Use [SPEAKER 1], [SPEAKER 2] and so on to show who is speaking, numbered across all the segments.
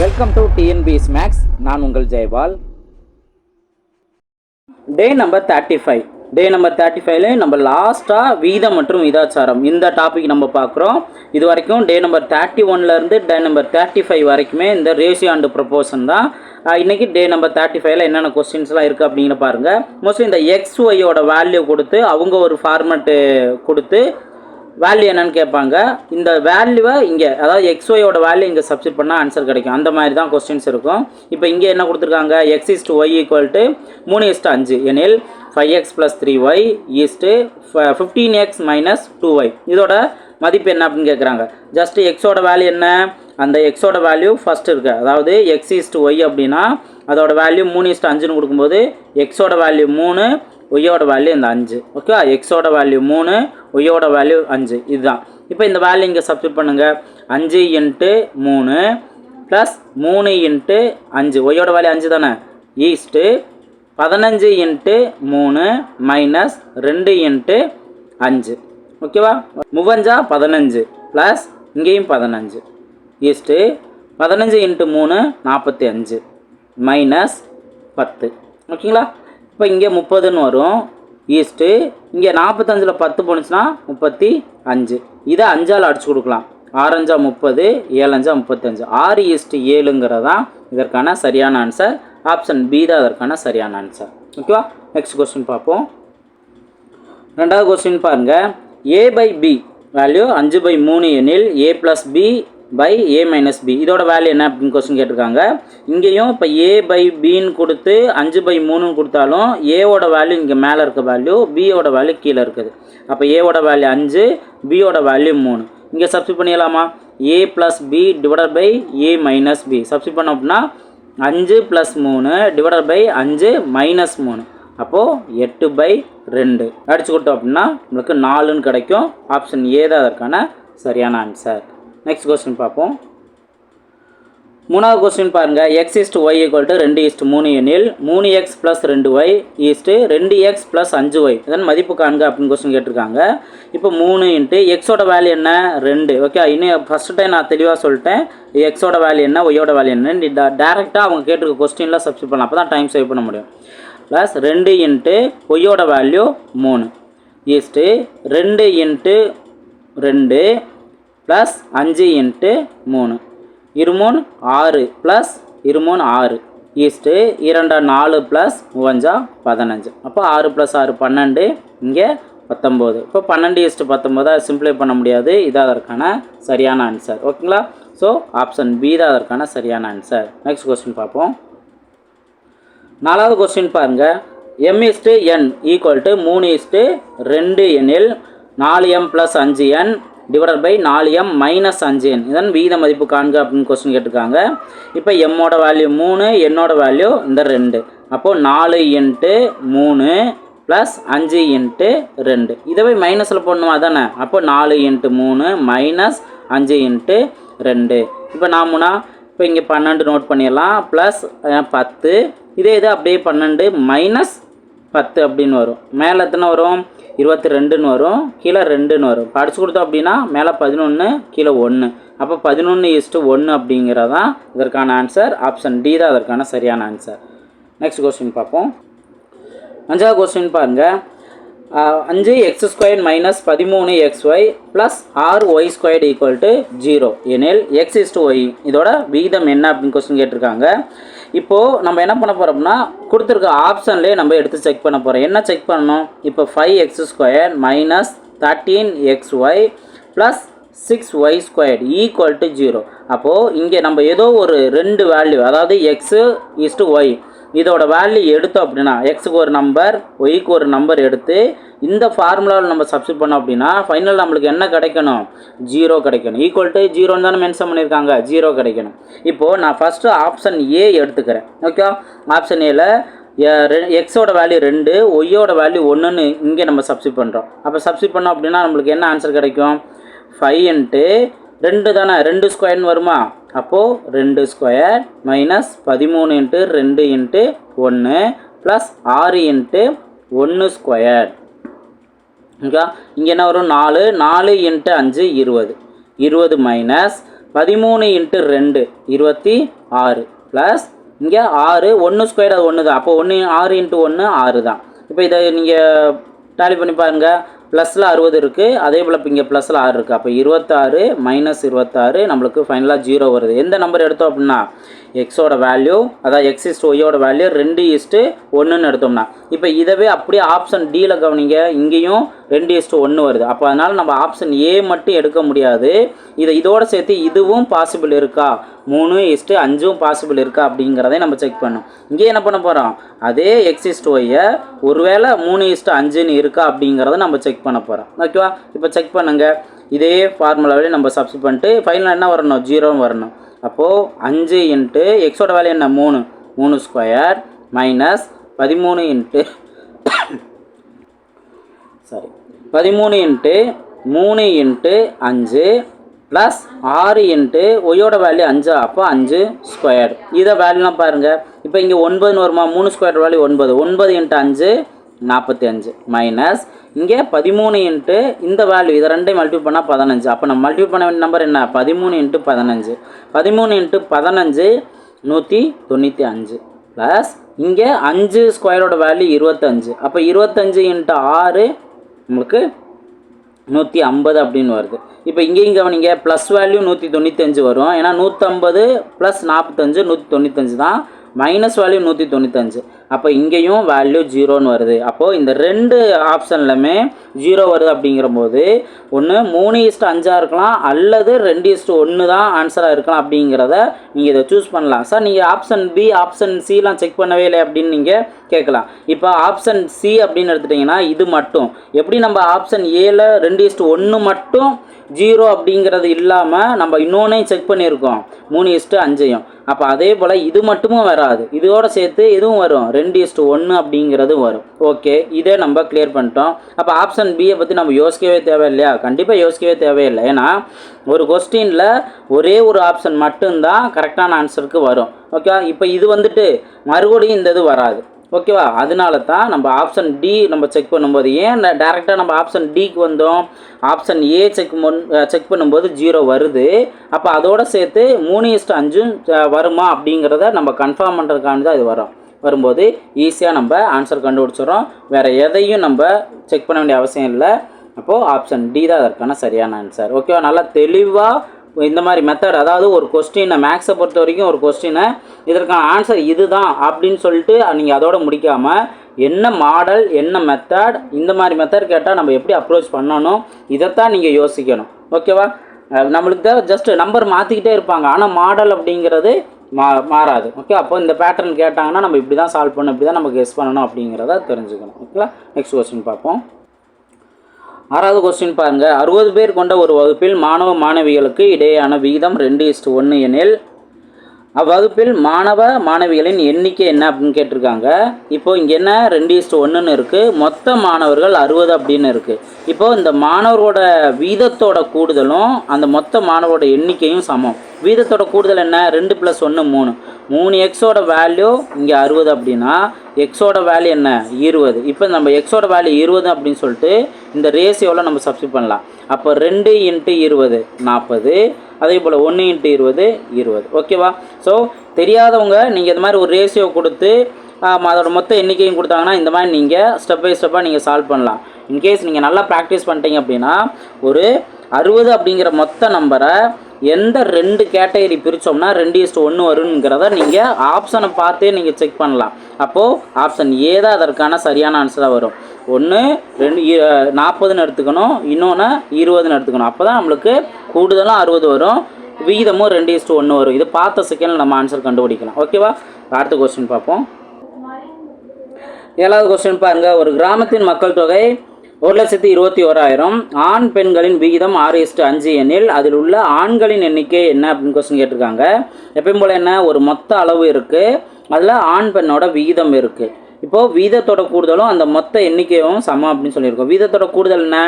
[SPEAKER 1] Welcome to TNPS maths நான் உங்கள் Jayapal day number thirty five day number thirty ஃபைவ்ல நம்ம லாஸ்ட்டாக வீதம் மற்றும் விதாச்சாரம் இந்த டாபிக் நம்ம பார்க்குறோம். இது வரைக்கும் டே நம்பர் தேர்ட்டி ஒன்லேருந்து டே நம்பர் தேர்ட்டி ஃபைவ் வரைக்குமே இந்த ரேஷியோ அண்ட் ப்ரொபோஷன் தான். இன்றைக்கி டே நம்பர் தேர்ட்டி ஃபைவ்ல என்னென்ன கொஸ்டின்ஸ்லாம் இருக்குது அப்படிங்கிற பாருங்கள் மோஸ்ட்லி இந்த எக்ஸ் ஒய்யோட வேல்யூ கொடுத்து அவங்க ஒரு ஃபார்மெட்டு கொடுத்து வேல்யூ என்னன்னு கேட்பாங்க. இந்த வேல்யூவை இங்கே அதாவது எக்ஸ்ஒயோட வேல்யூ இங்கே சப்ஸ்டிட் பண்ணால் ஆன்சர் கிடைக்கும். அந்த மாதிரி தான் கொஸ்டின்ஸ் இருக்கும். இப்போ இங்கே என்ன கொடுத்துருக்காங்க? X is y equal to மூணு இஸ்ட் அஞ்சு. எனில் five x plus three y is to fifteen x minus two y இதோட மதிப்பு என்ன அப்படின்னு கேட்குறாங்க. ஜஸ்ட்டு எக்ஸோட வேல்யூ என்ன? அந்த எக்ஸோட வேல்யூ ஃபஸ்ட் இருக்குது அதாவது எக்ஸ் இஸ்டு ஒய் அப்படின்னா அதோட வேல்யூ மூணு இஸ்ட் அஞ்சுன்னு கொடுக்கும்போது எக்ஸோட வேல்யூ மூணு ஒய்யோட வேல்யூ இந்த அஞ்சு. ஓகே எக்ஸோட வேல்யூ மூணு ஒய்யோட வேல்யூ அஞ்சு. இதுதான். இப்போ இந்த வேல்யூ இங்கே சப்ஸ்டியூட் பண்ணுங்கள் அஞ்சு இன்ட்டு மூணு ப்ளஸ் மூணு இன்ட்டு அஞ்சு. ஒய்யோட வேல்யூ அஞ்சு தானே? ஈஸ்ட்டு பதினஞ்சு இன்ட்டு மூணு மைனஸ் ரெண்டு இன்ட்டு அஞ்சு. ஓகேவா முவஞ்சா பதினஞ்சு ப்ளஸ் இங்கேயும் பதினஞ்சு. ஈஸ்ட்டு பதினஞ்சு இன்ட்டு மூணு நாற்பத்தி அஞ்சு மைனஸ் பத்து. ஓகேங்களா இப்போ இங்கே முப்பதுன்னு வரும். ஈஸ்ட்டு இங்கே நாற்பத்தஞ்சில் பத்து போணுச்சுன்னா முப்பத்தி அஞ்சு. இதை அஞ்சால் அடிச்சு கொடுக்கலாம். ஆறஞ்சா முப்பது ஏழஞ்சா முப்பத்தஞ்சு. ஆறு ஈஸ்ட்டு ஏழுங்கிறது தான் இதற்கான சரியான ஆன்சர் ஆப்ஷன் பி தான் அதற்கான சரியான ஆன்சர் ஓகேவா நெக்ஸ்ட் கொஸ்டின் பார்ப்போம். ரெண்டாவது கொஸ்டின் பாருங்கள் ஏ பை பி வேல்யூ அஞ்சு பை மூணு எனில் a plus b by a minus b இதோட வேல்யூ என்ன அப்படின்னு கொஸ்டின் கேட்டிருக்காங்க. இங்கேயும் இப்போ ஏ பை பின்னு கொடுத்து அஞ்சு பை மூணுன்னு கொடுத்தாலும் ஏவோட வேல்யூ இங்கே மேலே இருக்க வேல்யூ பியோட வேல்யூ கீழே இருக்குது. அப்போ ஏவோட வேல்யூ அஞ்சு பியோட வேல்யூ மூணு. இங்கே சப்ஸ்டிட் பண்ணிடலாமா? A plus b divided by a minus b substitute பண்ணோம் அப்படின்னா அஞ்சு ப்ளஸ் மூணு டிவைடட் பை அஞ்சு மைனஸ் மூணு. அப்போது எட்டு பை ரெண்டு. அடிச்சு கொடுத்தோம் அப்படின்னா நம்மளுக்கு நாலுன்னு கிடைக்கும். ஆப்ஷன் ஏ தான் அதற்கான சரியான ஆன்சர் நெக்ஸ்ட் கொஸ்டின் பார்ப்போம். மூணாவது கொஸ்டின் பாருங்கள் x is y equal to ரெண்டு இஸ்ட் மூணு எனில் மூணு எக்ஸ் ப்ளஸ் ரெண்டு ஒய் ஈஸ்ட்டு ரெண்டு எக்ஸ் ப்ளஸ் அஞ்சு ஒய் இதன் மதிப்பு காண்க அப்படின்னு கொஸ்டின் கேட்டிருக்காங்க. இப்போ மூணு இன்ட்டு எக்ஸோட வேல்யூ என்ன? ரெண்டு. ஓகே இன்னும் ஃபஸ்ட்டு டைம் நான் தெளிவாக சொல்லிட்டேன். எக்ஸோட வேல்யூ என்ன? ஒய்யோட வேல்யூ என்ன நீ டேரெக்டாக அவங்க கேட்டிருக்க கொஸ்டினில் சப்ஸ்ட் பண்ணலாம். அப்போ தான் டைம் சேவ் பண்ண முடியும். ப்ளஸ் ரெண்டு இன்ட்டு ஒய்யோட வேல்யூ மூணு. ஈஸ்ட்டு ரெண்டு இன்ட்டு ரெண்டு ப்ளஸ் அஞ்சு இன்ட்டு மூணு. இருமூணு ஆறு ப்ளஸ் இருமூணு ஆறு. ஈஸ்ட்டு இரண்டா நாலு ப்ளஸ் மூவஞ்சா பதினஞ்சு. அப்போ ஆறு ப்ளஸ் ஆறு பன்னெண்டு இங்கே பத்தொம்போது. இப்போ பன்னெண்டு ஈஸ்ட்டு பத்தொம்போதா சிம்பிளை பண்ண முடியாது. இதாக அதற்கான சரியான ஆன்சர் ஓகேங்களா? ஸோ ஆப்ஷன் பி தான் அதற்கான சரியான ஆன்சர் நெக்ஸ்ட் கொஸ்டின் பார்ப்போம். நாலாவது கொஸ்டின் பாருங்க. M is to n equal to மூணு இஸ்ட்டு ரெண்டு எண்ணில் நாலு எம் ப்ளஸ் அஞ்சு என் டிவைடட் பை நாலு எம் மைனஸ் அஞ்சு என் இதன் விகித மதிப்பு காண்க அப்படின்னு கொஸ்டின் கேட்டிருக்காங்க. இப்போ எம்மோட வேல்யூ மூணு என்னோட வேல்யூ இந்த ரெண்டு. அப்போது நாலு இன்ட்டு மூணு ப்ளஸ் அஞ்சு இன்ட்டு ரெண்டு. இதை போய் மைனஸில் போடணுமா? தானே அப்போ நாலு இன்ட்டு மூணு மைனஸ் அஞ்சு இன்ட்டு ரெண்டு. இப்போ நாமுனா இப்போ இங்கே பன்னெண்டு நோட் பண்ணிடலாம். ப்ளஸ் பத்து. இதே இது அப்படியே பன்னெண்டு மைனஸ் பத்து அப்படின்னு வரும். மேலே எத்தனை வரும்? இருபத்தி ரெண்டுன்னு வரும் கீழே ரெண்டுன்னு வரும். படிச்சு கொடுத்தோம் அப்படின்னா மேலே பதினொன்று கீழே ஒன்று அப்போ பதினொன்று இஸ்ட்டு ஒன்று அப்படிங்கிறதான் இதற்கான ஆன்சர் ஆப்ஷன் டி தான் அதற்கான சரியான ஆன்சர் நெக்ஸ்ட் கொஸ்டின் பார்ப்போம். அஞ்சாவது கொஸ்டின் பாருங்கள் அஞ்சு எக்ஸ் ஸ்கொயர் மைனஸ் பதிமூணு எக்ஸ் ஒய் ப்ளஸ் ஆறு y squared equal to zero எனில் எக்ஸ் இஸ்டு ஒய் இதோட விகிதம் என்ன அப்படின்னு கொஸ்டின் கேட்டிருக்காங்க. இப்போது நம்ம என்ன பண்ண போகிறோம்னா கொடுத்துருக்க ஆப்ஷன்லேயே நம்ம எடுத்து செக் பண்ண போகிறோம் என்ன செக் பண்ணணும்? இப்போ five x square minus thirteen x y plus six y squared equal to zero அப்போது இங்கே நம்ம ஏதோ ஒரு ரெண்டு வேல்யூ அதாவது எக்ஸு இஸ்டு ஒய் இதோட வேல்யூ எடுத்தோம் அப்படின்னா எக்ஸுக்கு ஒரு நம்பர் ஒய்க்கு ஒரு நம்பர் எடுத்து இந்த ஃபார்முலாவில் நம்ம சப்ஸ்டிட் பண்ணோம் அப்படின்னா ஃபைனல் நம்மளுக்கு என்ன கிடைக்கணும்? ஜீரோ கிடைக்கணும். ஈக்குவல் டு ஜீரோன்னு தானே மென்ஷன் பண்ணியிருக்காங்க. ஜீரோ கிடைக்கணும். இப்போது நான் ஃபஸ்ட்டு ஆப்ஷன் ஏ எடுத்துக்கிறேன். ஓகே ஆப்ஷன் ஏல எக்ஸோட வேல்யூ ரெண்டு ஒய்யோட வேல்யூ ஒன்றுன்னு இங்கே நம்ம சப்ஸ்டிட் பண்ணுறோம் அப்போ சப்ஸ்டிட் பண்ணோம் அப்படின்னா நம்மளுக்கு என்ன ஆன்சர் கிடைக்கும்? ஃபைவ் இன்ட்டு ரெண்டு தானே? ரெண்டு ஸ்கொயர்னு வருமா? அப்போது ரெண்டு ஸ்கொயர் மைனஸ் பதிமூணு இன்ட்டு ரெண்டு இன்ட்டு ஒன்று ப்ளஸ் ஆறு இன்ட்டு ஒன்று ஸ்கொயர் ஓகே இங்கே என்ன வரும்? நாலு. நாலு இன்ட்டு அஞ்சு இருபது. இருபது மைனஸ் பதிமூணு இன்ட்டு ரெண்டு இருபத்தி ஆறு. ப்ளஸ் இங்கே ஆறு ஒன்று ஸ்கொயர் அது ஒன்று தான் அப்போ ஒன்று ஆறு இன்ட்டு ஒன்று ஆறு தான் இப்போ இதை நீங்கள் டேலி பண்ணி பாருங்கள் ப்ளஸில் அறுபது இருக்குது அதே போல் இப்போ இங்கே ப்ளஸில் ஆறு இருக்குது அப்போ இருபத்தாறு மைனஸ் இருபத்தாறு நம்மளுக்கு ஃபைனலாக ஜீரோ வருது. எந்த நம்பர் எடுத்தோம் அப்படின்னா எக்ஸோட வேல்யூ அதாவது எக்ஸ் இஸ்ட் ஒய்யோட வேல்யூ ரெண்டு இஸ்ட்டு ஒன்றுன்னு எடுத்தோம்னா. இப்போ இதவே அப்படியே ஆப்ஷன் டியில் கவனிங்க இங்கேயும் ரெண்டு இஸ்ட்டு ஒன்று வருது. அப்போ அதனால் நம்ம ஆப்ஷன் ஏ மட்டும் எடுக்க முடியாது. இதை இதோட சேர்த்து இதுவும் பாசிபிள் இருக்கா? மூணு இஸ்ட்டு அஞ்சும் பாசிபிள் இருக்கா? அப்படிங்கிறதை நம்ம செக் பண்ணோம். இங்கே என்ன பண்ண போகிறோம் அதே எக்ஸ் இஸ்ட் ஒய்யை ஒருவேளை மூணு இஸ்ட்டு அஞ்சுன்னு இருக்கா? அப்படிங்கிறத நம்ம செக் பண்ண போகிறோம் ஓகேவா இப்போ செக் பண்ணுங்கள் இதே ஃபார்முலாவிலே நம்ம சப்ஸ் பண்ணிட்டு ஃபைனல் என்ன வரணும்? ஜீரோவும் வரணும். அப்போது அஞ்சு இன்ட்டு எக்ஸோட வேல்யூ என்ன? மூணு. மூணு ஸ்கொயர் மைனஸ் பதிமூணு இன்ட்டு சாரி பதிமூணு இன்ட்டு மூணு இன்ட்டு அஞ்சு ப்ளஸ் ஆறு இன்ட்டு ஒய்யோட வேல்யூ அஞ்சு. அப்போ அஞ்சு ஸ்கொயர். இதை வேல்யூலாம் பாருங்கள் இப்போ இங்கே ஒன்பதுன்னு வருமா? மூணு ஸ்கொயர் வேல்யூ ஒன்பது. ஒன்பது இன்ட்டு அஞ்சு நாற்பத்தி அஞ்சு மைனஸ் இங்கே பதிமூணு இன்ட்டு இந்த வேல்யூ இதை ரெண்டையும் மல்டிபிள் பண்ணால் பதினஞ்சு. அப்போ நம்ம மல்டிபிள் பண்ண வேண்டிய நம்பர் என்ன? பதிமூணு இன்ட்டு பதினஞ்சு. பதிமூணு இன்ட்டு பதினஞ்சு நூற்றி தொண்ணூற்றி அஞ்சு. ப்ளஸ் இங்கே அஞ்சு ஸ்கொயரோட வேல்யூ இருபத்தஞ்சு. அப்போ இருபத்தஞ்சு இன்ட்டு ஆறு உங்களுக்கு நூற்றி ஐம்பது அப்படின்னு வருது. இப்போ இங்கேயும் கவனிங்க ப்ளஸ் வேல்யூ நூற்றி தொண்ணூத்தஞ்சு வரும். ஏன்னா நூற்றம்பது ப்ளஸ் நாற்பத்தஞ்சு நூற்றி தொண்ணூத்தஞ்சு தான் மைனஸ் வேல்யூ நூற்றி தொண்ணூத்தஞ்சு அப்போ இங்கேயும் வேல்யூ ஜீரோன்னு வருது. அப்போது இந்த ரெண்டு ஆப்ஷன்லையுமே ஜீரோ வருது அப்படிங்கிற போது ஒன்று மூணு இஸ்ட்டு அஞ்சாக இருக்கலாம் அல்லது ரெண்டு இஸ்ட்டு ஒன்று தான் ஆன்சராக இருக்கலாம் அப்படிங்கிறத நீங்கள் இதை சூஸ் பண்ணலாம். சார் நீங்கள் ஆப்ஷன் பி ஆப்ஷன் சிலாம் செக் பண்ணவே இல்லை அப்படின்னு நீங்கள் கேட்கலாம். இப்போ ஆப்ஷன் சி அப்படின்னு எடுத்துட்டிங்கன்னா இது மட்டும். எப்படி நம்ம ஆப்ஷன் ஏல ரெண்டு இஸ்ட்டு ஒன்று மட்டும் ஜீரோ அப்படிங்கிறது இல்லாமல் நம்ம இன்னொன்னையும் செக் பண்ணியிருக்கோம். மூணு இஸ்ட்டு அஞ்சையும். அப்போ அதே போல் இது மட்டுமும் வராது. இதோட சேர்த்து இதுவும் வரும்? ரெண்டு இஸ்ட்டு ஒன்று அப்படிங்கிறது வரும். ஓகே இதே நம்ம கிளியர் பண்ணிட்டோம். அப்போ ஆப்ஷன் பியை பற்றி நம்ம யோசிக்கவே தேவையில்லையா? கண்டிப்பாக யோசிக்கவே தேவையில்லை. ஏன்னா ஒரு கொஸ்டினில் ஒரே ஒரு ஆப்ஷன் மட்டும்தான் கரெக்டான ஆன்சருக்கு வரும். ஓகே இப்போ இது வந்துட்டு மறுபடியும் இந்த இது வராது. ஓகேவா? அதனால தான் நம்ம ஆப்ஷன் டி நம்ம செக் பண்ணும்போது ஏன் டேரெக்டாக நம்ம ஆப்ஷன் டிக்கு வந்தோம்? ஆப்ஷன் ஏ செக் முன் செக் பண்ணும்போது ஜீரோ வருது. அப்போ அதோடு சேர்த்து மூணு இஸ்ட்டு அஞ்சும் வருமா அப்படிங்கிறத நம்ம கன்ஃபார்ம் பண்ணுறதுக்காண்டி தான் இது வரும். வரும்போது ஈஸியாக நம்ம ஆன்சர் கண்டுபிடிச்சிடுறோம். வேறு எதையும் நம்ம செக் பண்ண வேண்டிய அவசியம் இல்லை. அப்போது ஆப்ஷன் டி தான் அதற்கான சரியான ஆன்சர் ஓகேவா? நல்லா தெளிவாக இந்த மாதிரி மெத்தட் அதாவது ஒரு கொஸ்டினை மேக்ஸை பொறுத்த வரைக்கும் ஒரு கொஸ்டினை இதற்கான ஆன்சர் இதுதான் அப்படின்னு சொல்லிட்டு நீங்கள் அதோட முடிக்காமல் என்ன மாடல் என்ன மெத்தட் இந்த மாதிரி மெத்தட் கேட்டால் நம்ம எப்படி அப்ரோச் பண்ணணும் இதைத்தான் நீங்கள் யோசிக்கணும். ஓகேவா நம்மளுக்கு தேவை ஜஸ்ட் நம்பர் மாற்றிக்கிட்டே இருப்பாங்க. ஆனால் மாடல் அப்படிங்கிறது மா மாறாது. ஓகே அப்போ இந்த பேட்டர்ன் கேட்டாங்கன்னா நம்ம இப்படி தான் சால்வ் பண்ணணும் இப்படி தான் நம்ம கெஸ் பண்ணணும் அப்படிங்கிறத தெரிஞ்சுக்கணும். ஓகேவா நெக்ஸ்ட் கொஸ்டின் பார்ப்போம். ஆறாவது கொஸ்டின் பாருங்க. அறுபது பேர் கொண்ட ஒரு வகுப்பில் மாணவ மாணவிகளுக்கு இடையேயான விகிதம் ரெண்டு இஸ்டு ஒன்று எனில் அவ்வகுப்பில் மாணவ மாணவிகளின் எண்ணிக்கை என்ன அப்படின்னு கேட்டிருக்காங்க. இப்போ இங்கே என்ன? ரெண்டு இஸ்டு ஒன்றுன்னு இருக்குது மொத்த மாணவர்கள் அறுபது அப்படின்னு இருக்குது இப்போ இந்த மாணவரோட வீதத்தோட கூடுதலும் அந்த மொத்த மாணவரோட எண்ணிக்கையும் சமம். வீதத்தோட கூடுதல் என்ன? ரெண்டு ப்ளஸ் ஒன்று மூணு. மூணு எக்ஸோட வேல்யூ இங்கே அறுபது அப்படின்னா எக்ஸோட வேல்யூ என்ன? இருபது. இப்போ நம்ம எக்ஸோட வேல்யூ இருபது அப்படின்னு சொல்லிட்டு இந்த ரேஷியோவில் நம்ம சப்ஸ்டிட் பண்ணலாம். அப்போ ரெண்டு இன்ட்டு இருபது நாற்பது அதே போல் ஒன்று இன்ட்டு இருபது இருபது. ஓகேவா ஸோ தெரியாதவங்க நீங்கள் இந்த மாதிரி ஒரு ரேஷியோ கொடுத்து அதோட மொத்த எண்ணிக்கையும் கொடுத்தாங்கன்னா இந்த மாதிரி நீங்கள் ஸ்டெப் பை ஸ்டெப்பாக நீங்கள் சால்வ் பண்ணலாம். இன்கேஸ் நீங்கள் நல்லா ப்ராக்டிஸ் பண்ணிட்டீங்க அப்படின்னா ஒரு அறுபது அப்படிங்கிற மொத்த நம்பரை எந்த ரெண்டு கேட்டகரி பிரித்தோம்னா ரெண்டு இஸ்ட் ஒன்று வருங்கிறத நீங்கள் ஆப்ஷனை பார்த்தே நீங்கள் செக் பண்ணலாம். அப்போது ஆப்ஷன் ஏ தான் அதற்கான சரியான ஆன்சராக வரும். ஒன்று ரெண்டு நாற்பதுன்னு எடுத்துக்கணும். இன்னொன்று இருபதுன்னு எடுத்துக்கணும். அப்போ தான் நம்மளுக்கு கூடுதலும் அறுபது வரும். விகிதமும் ரெண்டு இஸ்ட்டு ஒன்று வரும். இது பார்த்த செகண்டில் நம்ம ஆன்சர் கண்டுபிடிக்கலாம். ஓகேவா அடுத்த கொஸ்டின் பார்ப்போம். ஏழாவது கொஸ்டின் பாருங்கள் ஒரு கிராமத்தின் மக்கள் தொகை ஒரு லட்சத்தி இருபத்தி ஓராயிரம். ஆண் பெண்களின் விகிதம் ஆறு இஸ்டு அஞ்சு எண்ணில் அதில் உள்ள ஆண்களின் எண்ணிக்கை என்ன அப்படின்னு கொஸ்டின் கேட்டிருக்காங்க. எப்பயும் போல் என்ன? ஒரு மொத்த அளவு இருக்குது அதில் ஆண் பெண்ணோட விகிதம் இருக்குது இப்போது வீதத்தோட கூடுதலும் அந்த மொத்த எண்ணிக்கையும் சமம் அப்படின்னு சொல்லியிருக்கோம். வீதத்தோட கூடுதல் என்ன?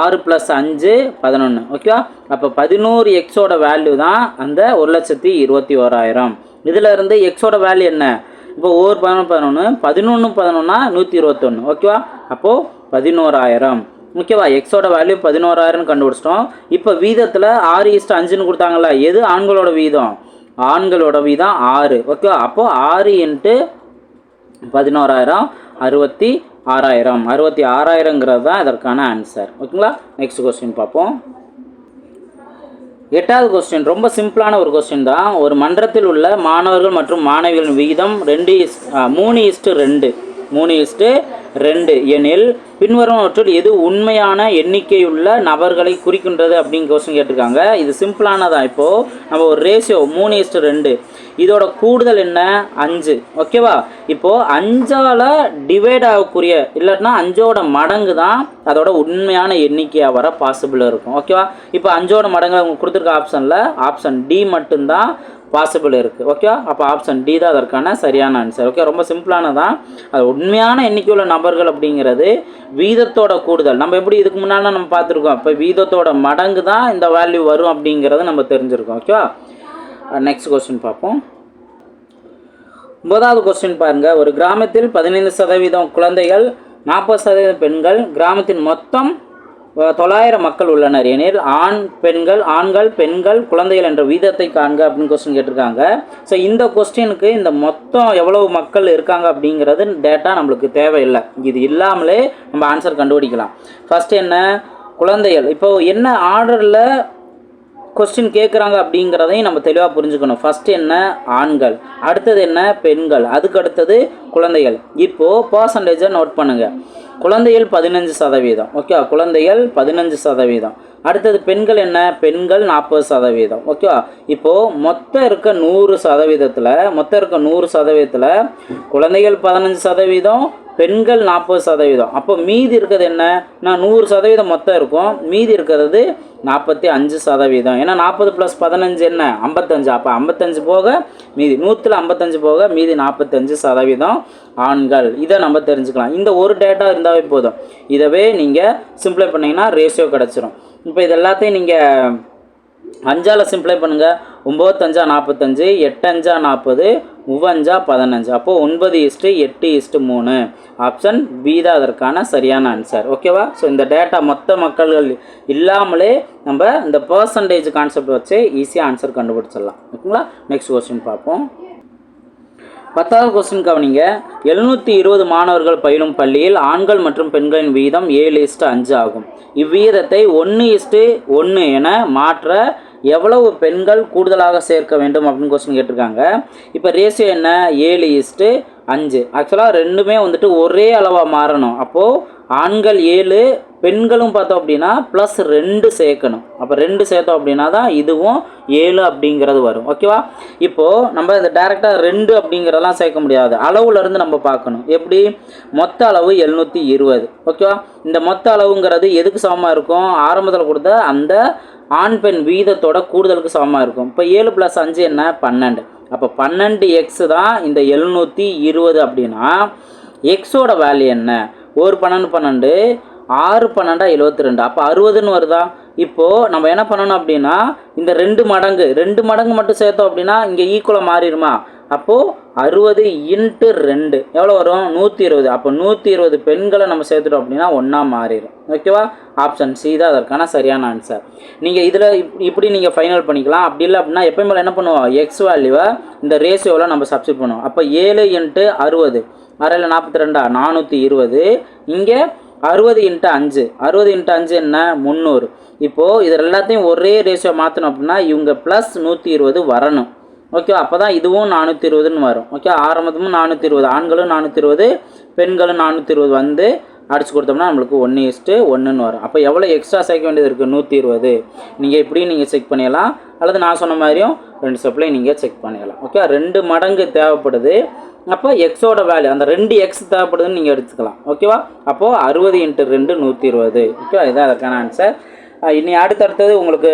[SPEAKER 1] ஆறு ப்ளஸ் அஞ்சு பதினொன்று ஓகேவா அப்போ பதினோரு எக்ஸோட வேல்யூ தான் அந்த ஒரு லட்சத்தி இருபத்தி ஓராயிரம். இதில் இருந்து எக்ஸோட வேல்யூ என்ன? இப்போ ஒவ்வொரு பதினொன்று பதினொன்று பதினொன்று பதினொன்னா நூற்றி இருபத்தொன்று ஓகேவா அப்போது பதினோராயிரம். ஓகேவா எக்ஸோட வேல்யூ பதினோராயிரம் கண்டுபிடிச்சிட்டோம். இப்போ வீதத்தில் ஆறு இஸ்ட் அஞ்சுன்னு கொடுத்தாங்களா எது ஆண்களோட வீதம்? ஆண்களோட வீதம் ஆறு. ஓகேவா அப்போது ஆறு இன்ட்டு பதினோராயிரம் அறுபத்தி ஆறாயிரம். அறுபத்தி ஆறாயிரங்கிறது தான் இதற்கான ஆன்சர் ஓகேங்களா நெக்ஸ்ட் கொஸ்டின் பார்ப்போம். எட்டாவது கொஸ்டின் ரொம்ப சிம்பிளான ஒரு கொஸ்டின் தான். ஒரு மன்றத்தில் உள்ள மாணவர்கள் மற்றும் மாணவிகளின் விகிதம் ரெண்டு இஸ் மூணு இஸ்ட்டு ரெண்டு. மூணு இஸ்ட்டு ரெண்டு எனில் பின்வருவனவற்றில் எது உண்மையான எண்ணிக்கையுள்ள நபர்களை குறிக்கின்றது அப்படின்னு கொஸ்டின் கேட்டிருக்காங்க. இது சிம்பிளானதான் இப்போது நம்ம ஒரு ரேஷியோ மூணு இஸ்ட்டு ரெண்டு. இதோட கூடுதல் என்ன? அஞ்சு. ஓகேவா இப்போது அஞ்சால் டிவைட் ஆகக்கூடிய இல்லாட்டினா அஞ்சோட மடங்கு தான் அதோட உண்மையான எண்ணிக்கையாக வர பாசிபிள் இருக்கும். ஓகேவா இப்போ அஞ்சோட மடங்கு அவங்க கொடுத்துருக்க ஆப்ஷனில் ஆப்ஷன் டி மட்டும்தான் பாசிபிள் இருக்குது ஓகேவா அப்போ ஆப்ஷன் டி தான் அதற்கான சரியான ஆன்சர் ஓகே ரொம்ப சிம்பிளானதான் அது உண்மையான எண்ணிக்கையுள்ள நபர்கள் அப்படிங்கிறது வீதத்தோட கூடுதல். நம்ம எப்படி இதுக்கு முன்னால் நம்ம பார்த்துருக்கோம். இப்போ வீதத்தோட மடங்கு தான் இந்த வேல்யூ வரும் அப்படிங்கிறத நம்ம தெரிஞ்சிருக்கோம். ஓகேவா நெக்ஸ்ட் கொஸ்டின் பார்ப்போம். ஒன்பதாவது கொஸ்டின் பாருங்கள் ஒரு கிராமத்தில் பதினைந்து சதவீதம் குழந்தைகள் நாற்பது சதவீதம் பெண்கள். கிராமத்தின் மொத்தம் தொள்ளாயிரம் மக்கள் உள்ளனர். எனில் ஆண் பெண்கள் ஆண்கள் பெண்கள் குழந்தைகள் என்ற வீதத்தை காண்க அப்படின்னு கொஸ்டின் கேட்டிருக்காங்க. ஸோ இந்த கொஸ்டினுக்கு இந்த மொத்தம் எவ்வளவு மக்கள் இருக்காங்க அப்படிங்கிறது டேட்டா நம்மளுக்கு தேவையில்லை. இது இல்லாமலே நம்ம ஆன்சர் கண்டுபிடிக்கலாம். ஃபர்ஸ்ட் என்ன? குழந்தைகள். இப்போ என்ன ஆர்டரில் கொஸ்டின் கேட்குறாங்க அப்படிங்கிறதையும் நம்ம தெளிவாக புரிஞ்சுக்கணும். ஃபஸ்ட்டு என்ன? ஆண்கள். அடுத்தது என்ன? பெண்கள். அதுக்கு அடுத்தது குழந்தைகள். இப்போது பர்சன்டேஜை நோட் பண்ணுங்கள் குழந்தைகள் பதினஞ்சு சதவீதம். ஓகேவா குழந்தைகள் பதினஞ்சு சதவீதம். அடுத்தது பெண்கள் என்ன? பெண்கள் நாற்பது சதவீதம். ஓகேவா இப்போது மொத்தம் இருக்க நூறு சதவீதத்தில் மொத்தம் இருக்க நூறு சதவீதத்தில் குழந்தைகள் பதினஞ்சு சதவீதம் பெண்கள் நாற்பது சதவீதம். அப்போ மீதி இருக்கிறது என்ன? நான் நூறு சதவீதம் மொத்தம் இருக்கும். மீதி இருக்கிறது நாற்பத்தி அஞ்சு சதவீதம். ஏன்னா நாற்பது ப்ளஸ் பதினஞ்சு என்ன? ஐம்பத்தஞ்சு. அப்போ ஐம்பத்தஞ்சு போக மீதி நூற்றில் ஐம்பத்தஞ்சு போக மீதி நாற்பத்தஞ்சு சதவீதம் ஆண்கள். இதை நம்ம தெரிஞ்சுக்கலாம். இந்த ஒரு டேட்டா இருந்தாவே போதும். இதவே நீங்கள் சிம்ப்ளை பண்ணிங்கன்னா ரேஷியோ கிடச்சிரும். இப்போ இது எல்லாத்தையும் நீங்கள் அஞ்சால் சிம்ப்ளை பண்ணுங்கள் ஒம்பத்தஞ்சா நாற்பத்தஞ்சு எட்டஞ்சா நாற்பது மூவஞ்சா பதினஞ்சு. அப்போது ஒன்பது இஸ்ட்டு எட்டு இஸ்ட்டு மூணு. ஆப்ஷன் பி தான் அதற்கான சரியான ஆன்சர் ஓகேவா ஸோ இந்த டேட்டா மொத்த மக்கள்கள் இல்லாமலே நம்ம இந்த பர்சன்டேஜ் கான்செப்ட் வச்சு ஈஸியாக ஆன்சர் கண்டுபிடிச்சிடலாம். ஓகேங்களா? நெக்ஸ்ட் கொஸ்டின் பார்ப்போம். பத்தாவது கொஸ்டின் கவனிங்க. எழுநூற்றி இருபது மாணவர்கள் பயிலும் பள்ளியில் ஆண்கள் மற்றும் பெண்களின் வீதம் ஏழு இஸ்ட்டு அஞ்சு ஆகும். இவ்விகிதத்தை ஒன்று இஸ்ட்டு ஒன்று என மாற்ற எவ்வளவு பெண்கள் கூடுதலாக சேர்க்க வேண்டும் அப்படின்னு கொஸ்டின் கேட்டிருக்காங்க. இப்போ ரேஷியோ என்ன? ஏழு இஸ்ட்டு அஞ்சு. ஆக்சுவலாக ரெண்டுமே வந்துட்டு ஒரே அளவாக மாறணும். அப்போது ஆண்கள் ஏழு பெண்களும் பார்த்தோம் அப்படின்னா ப்ளஸ் ரெண்டு சேர்க்கணும். அப்போ ரெண்டு சேர்த்தோம் அப்படின்னா தான் இதுவும் ஏழு அப்படிங்கிறது வரும். ஓகேவா இப்போது நம்ம இந்த டேரெக்டாக ரெண்டு அப்படிங்கிறதெல்லாம் சேர்க்க முடியாது. அளவுலேருந்து நம்ம பார்க்கணும். எப்படி? மொத்த அளவு எழுநூற்றி இருபது. ஓகேவா இந்த மொத்த அளவுங்கிறது எதுக்கு சமமாக இருக்கும்? ஆரம்பத்தில் கொடுத்த அந்த ஆண் பெண் வீதத்தோட கூடுதலுக்கு சமமாக இருக்கும். இப்போ ஏழு ப்ளஸ் அஞ்சு என்ன? பன்னெண்டு. அப்போ பன்னெண்டு எக்ஸ் தான் இந்த எழுநூற்றி இருபது அப்படின்னா எக்ஸோட வேல்யூ என்ன? ஒரு பன்னெண்டு பன்னெண்டு ஆறு பன்னெண்டா எழுபத்தி ரெண்டு அப்போ அறுபதுன்னு வருதா? இப்போது நம்ம என்ன பண்ணணும் அப்படின்னா இந்த ரெண்டு மடங்கு ரெண்டு மடங்கு மட்டும் சேர்த்தோம் அப்படின்னா இங்கே ஈக்குவலாக மாறிடுமா? அப்போது அறுபது இன்ட்டு ரெண்டு. எவ்வளோ வரும்? நூற்றி இருபது. அப்போ நூற்றி இருபது பெண்களை நம்ம சேர்த்துட்டோம் அப்படின்னா ஒன்றா மாறிடும். ஓகேவா ஆப்ஷன் சி தான் அதற்கான சரியான ஆன்சர் நீங்கள் இதில் இப்படி நீங்கள் ஃபைனல் பண்ணிக்கலாம். அப்படி இல்லை அப்படின்னா எப்பயும் என்ன பண்ணுவோம்? எக்ஸ் வேல்யூவை இந்த ரேஷியோவில் நம்ம சப்ஸ்டிட் பண்ணுவோம். அப்போ ஏழு இன்ட்டு அறுபது. அரையில் நாற்பத்தி ரெண்டா நானூற்றி இருபது. இங்கே அறுபது இன்ட்டு அஞ்சு. அறுபது இன்ட்டு அஞ்சு என்ன? முந்நூறு. இப்போது இது எல்லாத்தையும் ஒரே ரேஷியோ மாற்றணும் அப்படின்னா இவங்க ப்ளஸ் நூற்றி இருபது வரணும். ஓகே அப்போ தான் இதுவும் நானூற்றி இருபதுன்னு வரும். ஓகே ஆரம்பத்தும் நானூற்றி இருபது ஆண்களும் நானூற்றி இருபது பெண்களும் நானூற்றி இருபது வந்து அடிச்சு கொடுத்தோம்னா நம்மளுக்கு ஒன்று இஸ்ட்டு ஒன்றுன்னு வரும். அப்போ எவ்வளோ எக்ஸ்ட்ரா சேர்க்க வேண்டியது இருக்குது நூற்றி இருபது. நீங்கள் இப்படியும் நீங்கள் செக் பண்ணிடலாம். அல்லது நான் சொன்ன மாதிரியும் ரெண்டு ஸ்டெப்லையும் நீங்கள் செக் பண்ணிடலாம். ஓகே ரெண்டு மடங்கு தேவைப்படுது. அப்போ எக்ஸோட வேல்யூ அந்த ரெண்டு எக்ஸ் தேவைப்படுதுன்னு நீங்கள் எடுத்துக்கலாம். ஓகேவா அப்போது அறுபது இன்ட்டு ரெண்டு நூற்றி இருபது. ஓகே இதுதான் அதற்கான ஆன்சர் இனி அடுத்தடுத்தது உங்களுக்கு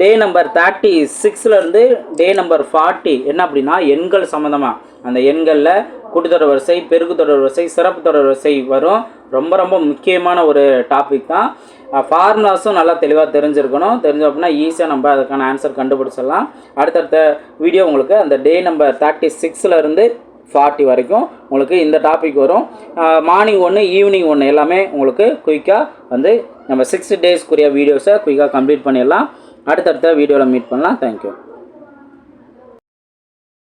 [SPEAKER 1] டே நம்பர் தேர்ட்டி சிக்ஸ்லேருந்து டே நம்பர் ஃபார்ட்டி என்ன அப்படின்னா எண்கள் சம்மந்தமாக அந்த எண்களில் கூட்டுத்தொடர் வரிசை பெருக்கு தொடர் வரிசை சிறப்பு தொடர் வரிசை வரும். ரொம்ப ரொம்ப முக்கியமான ஒரு டாபிக் தான். ஃபார்முலாஸும் நல்லா தெளிவாக தெரிஞ்சிருக்கணும். தெரிஞ்சோம் அப்படின்னா ஈஸியாக நம்ம அதுக்கான ஆன்சர் கண்டுபிடிச்சிடலாம். அடுத்தடுத்த வீடியோ உங்களுக்கு அந்த டே நம்பர் தேர்ட்டி சிக்ஸ்லேருந்து ஃபார்ட்டி வரைக்கும் உங்களுக்கு இந்த டாபிக் வரும். மார்னிங் ஒன்று ஈவினிங் ஒன்று எல்லாமே உங்களுக்கு குயிக்காக வந்து நம்ம சிக்ஸ் டேஸ்க்குரிய வீடியோஸை குயிக்காக கம்ப்ளீட் பண்ணிடலாம். அடுத்தடுத்த வீடியோவில் மீட் பண்ணலாம். தேங்க்யூ